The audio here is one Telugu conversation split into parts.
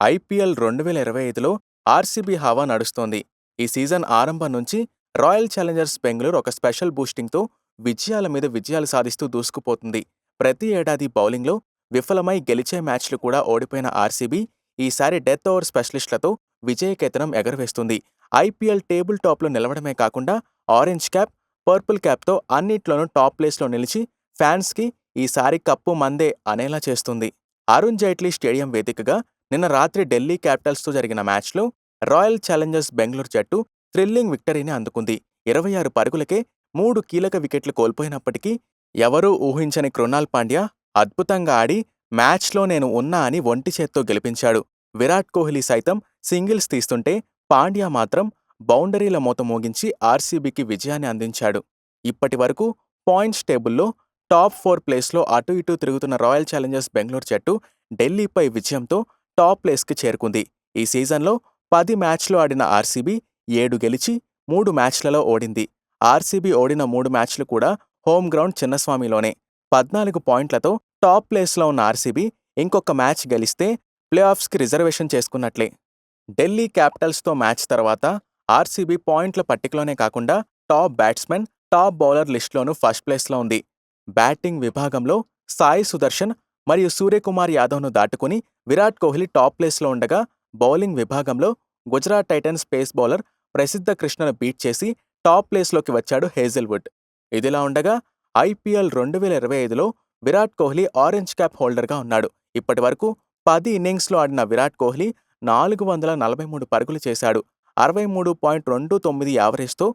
ఐపీఎల్ రెండు వేల ఇరవై ఐదులో ఆర్సీబీ హవా నడుస్తోంది. ఈ సీజన్ ఆరంభం నుంచి రాయల్ ఛాలెంజర్స్ బెంగళూరు ఒక స్పెషల్ బూస్టింగ్తో విజయాల మీద విజయాలు సాధిస్తూ దూసుకుపోతుంది. ప్రతి ఏడాది బౌలింగ్లో విఫలమై గెలిచే మ్యాచ్లు కూడా ఓడిపోయిన ఆర్సీబీ ఈసారి డెత్ ఓవర్ స్పెషలిస్టులతో విజయకేతనం ఎగరవేస్తుంది. ఐపీఎల్ టేబుల్ టాప్లో నిలవడమే కాకుండా ఆరెంజ్ క్యాప్ పర్పుల్ క్యాప్తో అన్నిట్లోనూ టాప్ ప్లేస్లో నిలిచి ఫ్యాన్స్కి ఈసారి కప్పు మందే అనేలా చేస్తుంది. అరుణ్ జైట్లీ స్టేడియం వేదికగా నిన్న రాత్రి ఢిల్లీ క్యాపిటల్స్తో జరిగిన మ్యాచ్లో రాయల్ ఛాలెంజర్స్ బెంగళూరు జట్టు థ్రిల్లింగ్ విక్టరీని అందుకుంది. ఇరవై ఆరు పరుగులకే మూడు కీలక వికెట్లు కోల్పోయినప్పటికీ ఎవరూ ఊహించని కృణాల్ పాండ్యా అద్భుతంగా ఆడి మ్యాచ్లో నేను ఉన్నా అని ఒంటి చేత్తో గెలిపించాడు. విరాట్ కోహ్లీ సైతం సింగిల్స్ తీస్తుంటే పాండ్యా మాత్రం బౌండరీల మూత మోగించి ఆర్సీబీకి విజయాన్ని అందించాడు. ఇప్పటి వరకు పాయింట్స్ టేబుల్లో టాప్ ఫోర్ ప్లేస్లో అటు ఇటు తిరుగుతున్న రాయల్ ఛాలెంజర్స్ బెంగళూరు జట్టు ఢిల్లీపై విజయంతో టాప్ ప్లేస్కి చేరుకుంది. ఈ సీజన్లో పది మ్యాచ్లు ఆడిన ఆర్సీబీ ఏడు గెలిచి మూడు మ్యాచ్లలో ఓడింది. ఆర్సీబీ ఓడిన మూడు మ్యాచ్లు కూడా హోమ్ గ్రౌండ్ చిన్నస్వామిలోనే. పద్నాలుగు పాయింట్లతో టాప్ ప్లేస్లో ఉన్న ఆర్సీబీ ఇంకొక మ్యాచ్ గెలిస్తే ప్లే ఆఫ్స్కి రిజర్వేషన్ చేసుకున్నట్లే. ఢిల్లీ క్యాపిటల్స్తో మ్యాచ్ తర్వాత ఆర్సీబీ పాయింట్ల పట్టికలోనే కాకుండా టాప్ బ్యాట్స్మెన్ టాప్ బౌలర్ లిస్టులోనూ ఫస్ట్ ప్లేస్లో ఉంది. బ్యాటింగ్ విభాగంలో సాయి సుదర్శన్ మరియు సూర్యకుమార్ యాదవ్ను దాటుకుని విరాట్ కోహ్లీ టాప్ ప్లేస్లో ఉండగా బౌలింగ్ విభాగంలో గుజరాత్ టైటన్స్ పేస్ బౌలర్ ప్రసిద్ధ కృష్ణను బీట్ చేసి టాప్ ప్లేస్లోకి వచ్చాడు హేజిల్వుడ్. ఇదిలా ఉండగా ఐపీఎల్ రెండు వేల ఇరవై ఐదులో విరాట్ కోహ్లీ ఆరెంజ్ క్యాప్ హోల్డర్గా ఉన్నాడు. ఇప్పటి వరకు పది ఇన్నింగ్స్లో ఆడిన విరాట్ కోహ్లీ నాలుగు వందల నలభై మూడు పరుగులు చేశాడు. అరవై మూడు పాయింట్ రెండు తొమ్మిది యావరేజ్తో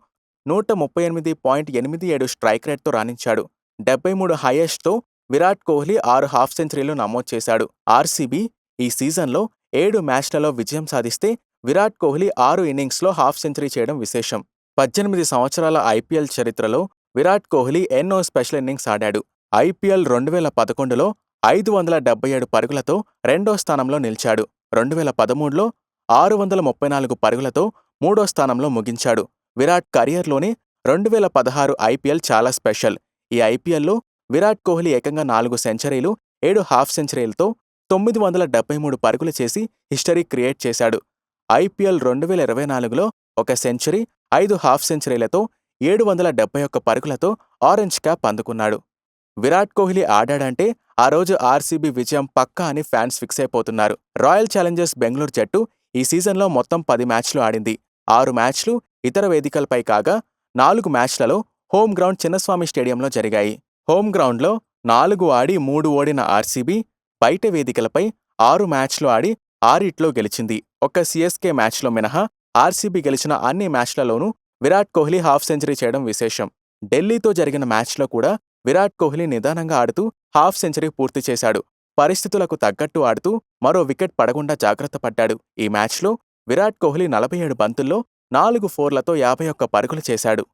నూట ముప్పై ఎనిమిది పాయింట్ ఎనిమిది ఏడు స్ట్రైక్ రేట్తో రాణించాడు. డెబ్బై మూడు హైయెస్ట్తో విరాట్ కోహ్లీ ఆరు హాఫ్ సెంచరీలు నమోదు చేశాడు. ఆర్సీబీ ఈ సీజన్లో ఏడు మ్యాచ్లలో విజయం సాధిస్తే విరాట్ కోహ్లీ ఆరు ఇన్నింగ్స్లో హాఫ్ సెంచరీ చేయడం విశేషం. పద్దెనిమిది సంవత్సరాల ఐపీఎల్ చరిత్రలో విరాట్ కోహ్లీ ఎన్నో స్పెషల్ ఇన్నింగ్స్ ఆడాడు. ఐపీఎల్ రెండు వేల పదకొండులో ఐదు వందల డెబ్బై ఏడు పరుగులతో రెండో స్థానంలో నిలిచాడు. రెండు వేల పదమూడులో ఆరు వందల ముప్పై నాలుగు పరుగులతో మూడో స్థానంలో ముగించాడు. విరాట్ కెరియర్లోనే రెండు వేల పదహారు ఐపీఎల్ చాలా స్పెషల్. ఈ ఐపీఎల్లో విరాట్ కోహ్లీ ఏకంగా నాలుగు సెంచరీలు ఏడు హాఫ్ సెంచరీలతో తొమ్మిది వందల డెబ్బై మూడు పరుగులు చేసి హిస్టరీ క్రియేట్ చేశాడు. ఐపీఎల్ రెండు వేల ఇరవై నాలుగులో ఒక సెంచరీ ఐదు హాఫ్ సెంచరీలతో ఏడు వందల డెబ్బై ఒక్క పరుగులతో ఆరెంజ్ క్యాప్ అందుకున్నాడు. విరాట్ కోహ్లీ ఆడాడంటే ఆ రోజు ఆర్సీబీ విజయం పక్కా అని ఫ్యాన్స్ ఫిక్స్ అయిపోతున్నారు. రాయల్ ఛాలెంజర్స్ బెంగళూరు జట్టు ఈ సీజన్లో మొత్తం పది మ్యాచ్లు ఆడింది. ఆరు మ్యాచ్లు ఇతర వేదికలపై కాగా నాలుగు మ్యాచ్లలో హోమ్ గ్రౌండ్ చిన్నస్వామి స్టేడియంలో జరిగాయి. హోమ్ గ్రౌండ్లో నాలుగు ఆడి మూడు ఓడిన ఆర్సీబీ బయట వేదికలపై ఆరు మ్యాచ్లు ఆడి ఆరిట్లో గెలిచింది. ఒక్క సీఎస్కే మ్యాచ్లో మినహా ఆర్సీబీ గెలిచిన అన్ని మ్యాచ్లలోనూ విరాట్ కోహ్లీ హాఫ్ సెంచరీ చేయడం విశేషం. ఢిల్లీతో జరిగిన మ్యాచ్లో కూడా విరాట్ కోహ్లీ నిదానంగా ఆడుతూ హాఫ్ సెంచరీ పూర్తి చేశాడు. పరిస్థితులకు తగ్గట్టు ఆడుతూ మరో వికెట్ పడకుండా జాగ్రత్త పడ్డాడు. ఈ మ్యాచ్లో విరాట్ కోహ్లీ నలభై ఏడు బంతుల్లో నాలుగు ఫోర్లతో యాభై ఒక్క పరుగులు చేశాడు.